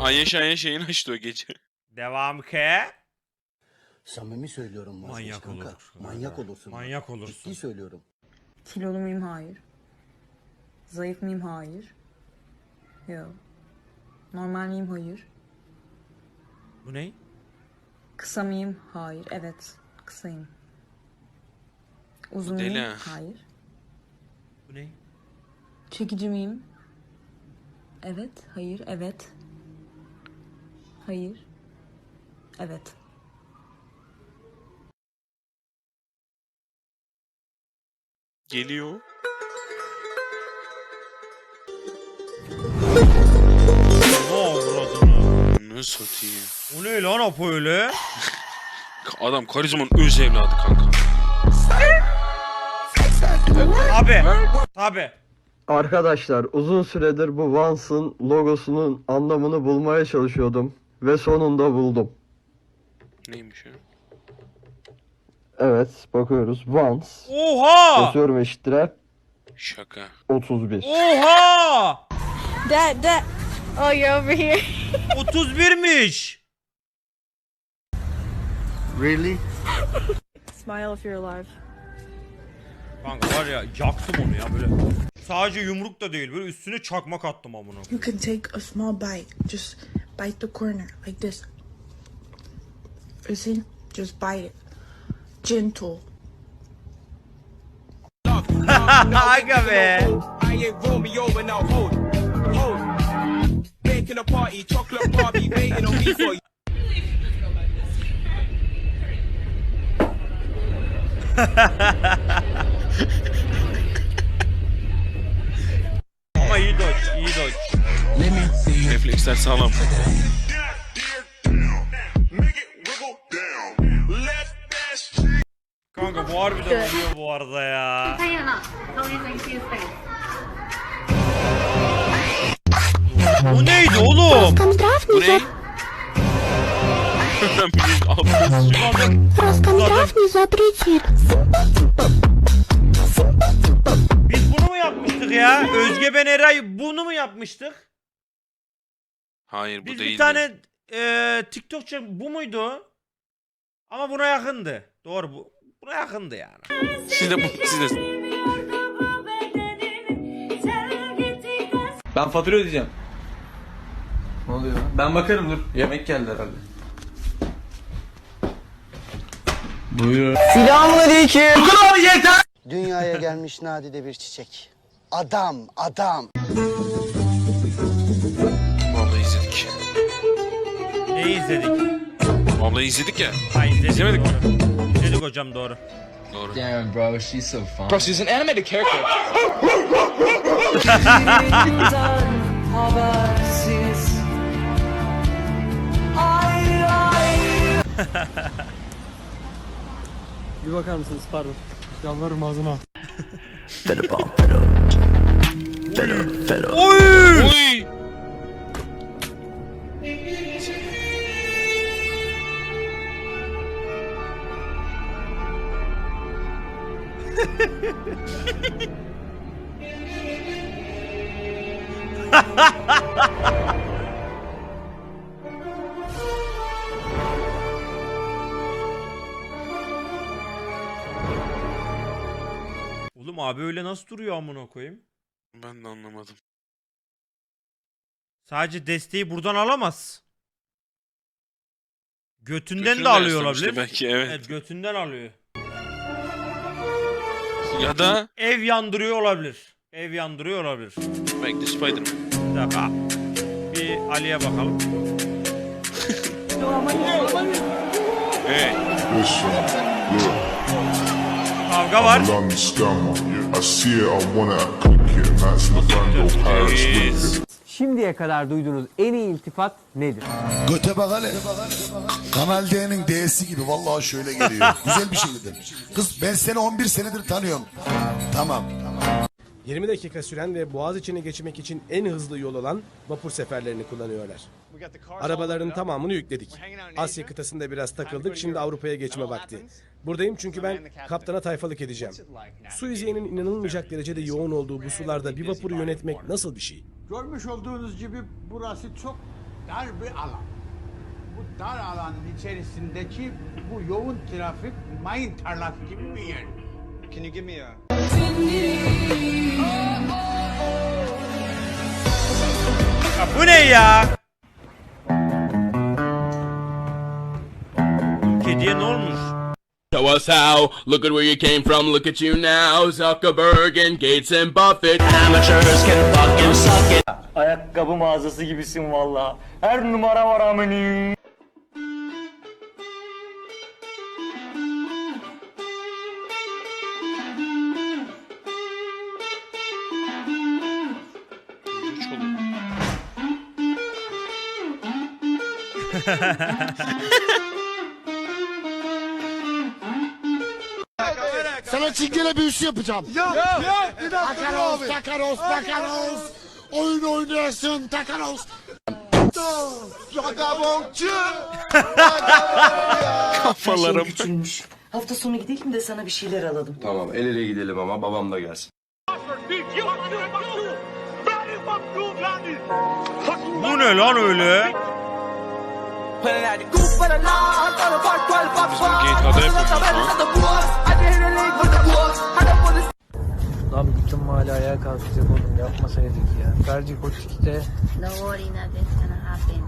Ayyaş Ayyaş yayın açtı o gece. Devam ke. Samimi söylüyorum vazgeç Manyak kanka. olur. Manyak olursun. Manyak olursun. Ciddi söylüyorum. Kilolu muyum? Hayır. Zayıf mıyım? Hayır. Yok. Normal miyim? Hayır. Bu ne? Kısa mıyım? Hayır. Evet. Kısayım. Uzun deli muyum? ha. Hayır. Bu ne? Çekici miyim? Evet. Hayır. Evet. Hayır. Evet. Geliyor. Ne avradını? Ne satayım. O ne lan Apo öyle? Adam karizmanın öz evladı kanka. Abi. Tabi. Arkadaşlar uzun süredir bu Vans'ın logosunun anlamını bulmaya çalışıyordum ve sonunda buldum. Neymiş ya? Evet bakıyoruz Vans Oha! yazıyorum eşittire Şaka. 31. Oha! Dad, Dad. Oh, you're over here. 31'miş. Really? Smile if you're alive. Kanka var ya yaktım onu ya böyle. Sadece yumruk da değil böyle üstüne çakmak attım amına. You can take a small bite. Just bite the corner like this. You see? Just bite it. Gentle. Aga be. I ain't Romeo and now hold, hold. Making a party, chocolate Barbie, waiting on me for you. Ama Refleksler sağlam. Kanka bu harbiden oluyor bu arada ya. O neydi oğlum? Bu ne? Bilmiyorum, abi. Biz bunu mu yapmıştık ya? Özge Ben Eray bunu mu yapmıştık? Hayır bu Biz değil. bir tane e, TikTokçu bu muydu? Ama buna yakındı. Doğru bu. Buna yakındı yani. Siz de bu siz de. Ben fatura ödeyeceğim. Ne oluyor? Ben bakarım dur. Yemek geldi herhalde. Buyur. Dünyaya gelmiş nadide bir çiçek. Adam, adam. İzledik. Neyi izledik? Vallahi izledik ya. Ha izledik. İzlemedik mi? doğru. İzledik hocam doğru. Doğru. Damn bro, she's so fun. Bro, she's an animated character. Bir bakar mısınız pardon. Yalvarırım ağzına. Oy! Oy! Oğlum abi öyle nasıl duruyor amına koyayım? Ben de anlamadım. Sadece desteği buradan alamaz. Götünden Götünü de alıyor yaslamıştı olabilir. belki. Evet götünden alıyor. Ya da Ev yandırıyor olabilir. Ev yandırıyor olabilir. belki de Spider-Man. Bir dakika. Bir Ali'ye bakalım. Hey. Kavga var. London stammer. I see it, I want it, I cook it, and that's Lavando Paris Yes. wicked. Şimdiye kadar duyduğunuz en iyi iltifat nedir? Göte bak hele. Kanal D'nin D'si gibi vallahi şöyle geliyor. Güzel bir şey dedim. Kız ben seni 11 senedir tanıyorum. Tamam. 20 dakika süren ve Boğaziçi'ne geçmek için en hızlı yol olan vapur seferlerini kullanıyorlar. Arabaların tamamını yükledik. Asya kıtasında biraz takıldık, şimdi Avrupa'ya geçme vakti. Buradayım çünkü ben kaptana tayfalık edeceğim. Su yüzeyinin inanılmayacak derecede yoğun olduğu bu sularda bir vapuru yönetmek nasıl bir şey? Görmüş olduğunuz gibi burası çok dar bir alan. Bu dar alanın içerisindeki bu yoğun trafik mayın tarlası gibi bir yer. Can you give me a... Ya ne ya? Kediye ne olmuş? Show us how. Look at where you came from. Look at you now. Zuckerberg and Gates and Buffett. Amateurs can fucking suck it. Ayakkabı mağazası gibisin valla. Her numara var amenim. Sana çingene büyüsü yapacağım. Yok yok. Bir dakika Takaros, takaros, takaros. Oyun oynuyorsun takaros. Vagabondçu. Kafalarım. Hafta sonu gidelim de sana bir şeyler alalım. Tamam el ele gidelim ama babam da gelsin. Bu ne lan öyle? Bizim gate ada yapıyoruz lan. Lan bütün mahalle ayağa kalkacak oğlum yapmasaydık ya. Ferdi koç işte. No worry, nothing's gonna happen.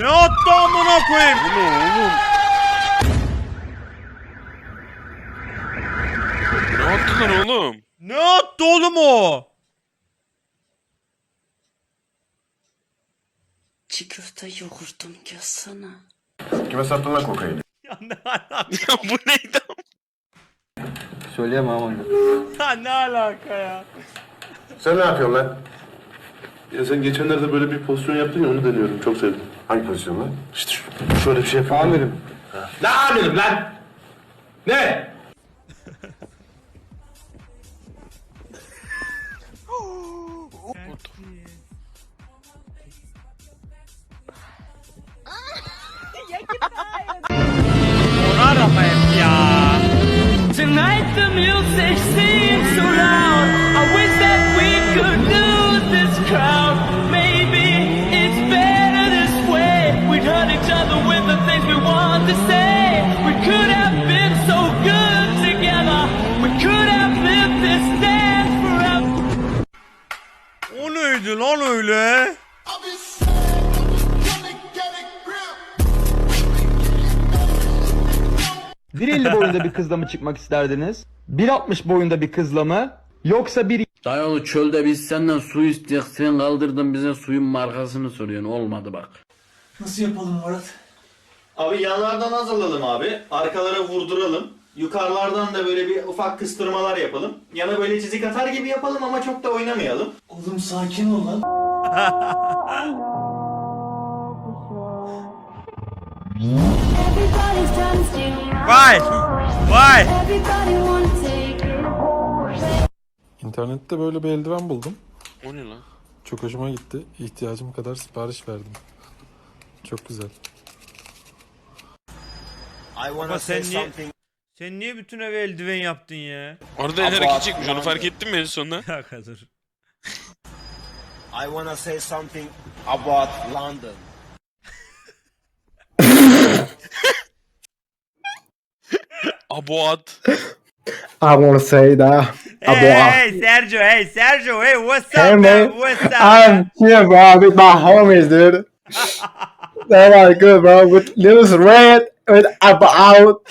Ne attı amına koyayım? Bu ne oğlum? Ne attılar oğlum? Ne attı oğlum o? Çiğ köfte yoğurtum yazsana. Kime sattın lan kokaini? Ya ne alaka? Ya bu neydi? Söyleyemem ama. Ya ne alaka ya? Sen ne yapıyorsun lan? Ya sen geçenlerde böyle bir pozisyon yaptın ya onu deniyorum. Çok sevdim. Hangi pozisyon lan? İşte şöyle bir şey yapayım. Amirim. Ne amirim lan? Ne? Öyle? ...1.50 boyunda bir kızla mı çıkmak isterdiniz? 1.60 boyunda bir kızla mı? Yoksa bir Dayalı çölde biz senden su isteyek sen kaldırdın bize suyun markasını soruyorsun olmadı bak. Nasıl yapalım Murat? Abi yanlardan az alalım abi. Arkalara vurduralım. Yukarılardan da böyle bir ufak kıstırmalar yapalım. Yana böyle çizik atar gibi yapalım ama çok da oynamayalım. Oğlum sakin ol lan. Vay! Vay! İnternette böyle bir eldiven buldum. O ne lan? Çok hoşuma gitti. İhtiyacım kadar sipariş verdim. Çok güzel. Ama sen niye, sen niye bütün eve eldiven yaptın ya? Arada el hareket çekmiş onu fark ettin mi en sonunda? Dakika dur. I wanna say something about London. Abuat. I wanna say that. Hey, hey, Sergio, hey, Sergio, hey, what's up, Hey, man? man. What's up? man? here, bro, with my homies, dude. They're like good, bro. With Lewis Red, with about.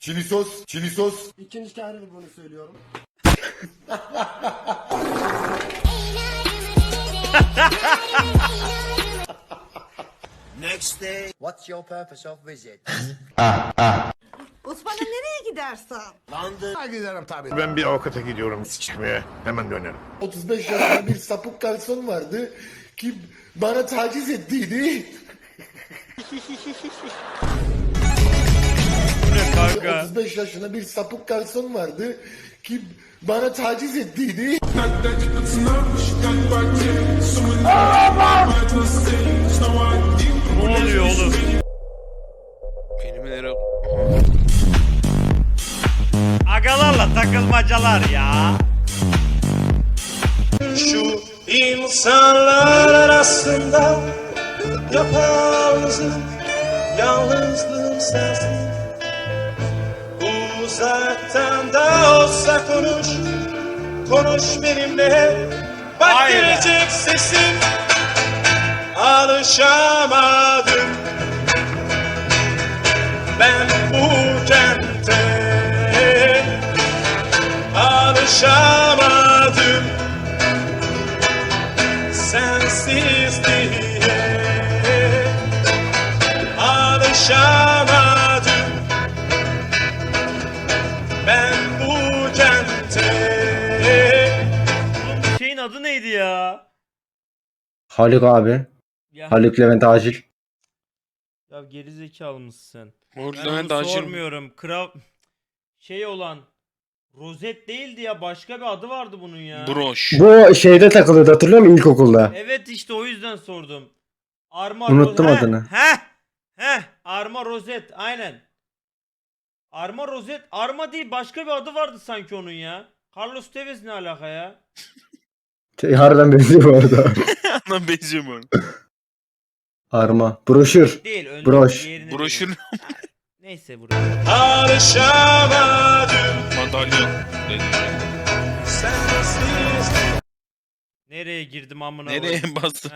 Çili sos, çili sos. İkinci kere bunu söylüyorum. Next day. What's your purpose of visit? Osman'a nereye gidersen? London. Giderim tabii. Ben bir avukata gidiyorum sikmeye. Hemen dönerim. 35 yaşında bir sapık garson vardı ki bana taciz ettiydi. Ne kanka? 35 yaşında bir sapık garson vardı ki bana taciz ettiydi. Ne oluyor oğlum? Kelimelere... Agalarla takılmacalar ya. Şu insanlar arasında yapalnızım, yalnızlığım sensin. Uzaktan da olsa konuş, konuş benimle. Bak gelecek sesin, alışamadım. Ben bu kente alışamadım neydi ya? Haluk abi. Ya, Haluk Levent Acil. ya gerizekalı mısın sen? Onu de acil... sormuyorum. Krav şey olan rozet değildi ya başka bir adı vardı bunun ya. Broş. Bu şeyde takılıyordu hatırlıyor musun ilkokulda? Evet işte o yüzden sordum. Arma Unuttum Ro- Heh, adını. Heh. Heh. Arma rozet aynen. Arma rozet. Arma değil başka bir adı vardı sanki onun ya. Carlos Tevez ne alaka ya? Şey, harbiden benziyor bu arada. Lan benziyor mu? Arma. Broşür. Değil. Önde Broş. Broşür. Neyse burası. alışamadım madalyon. sensiz Nereye girdim amına Nereye koyayım? bastım?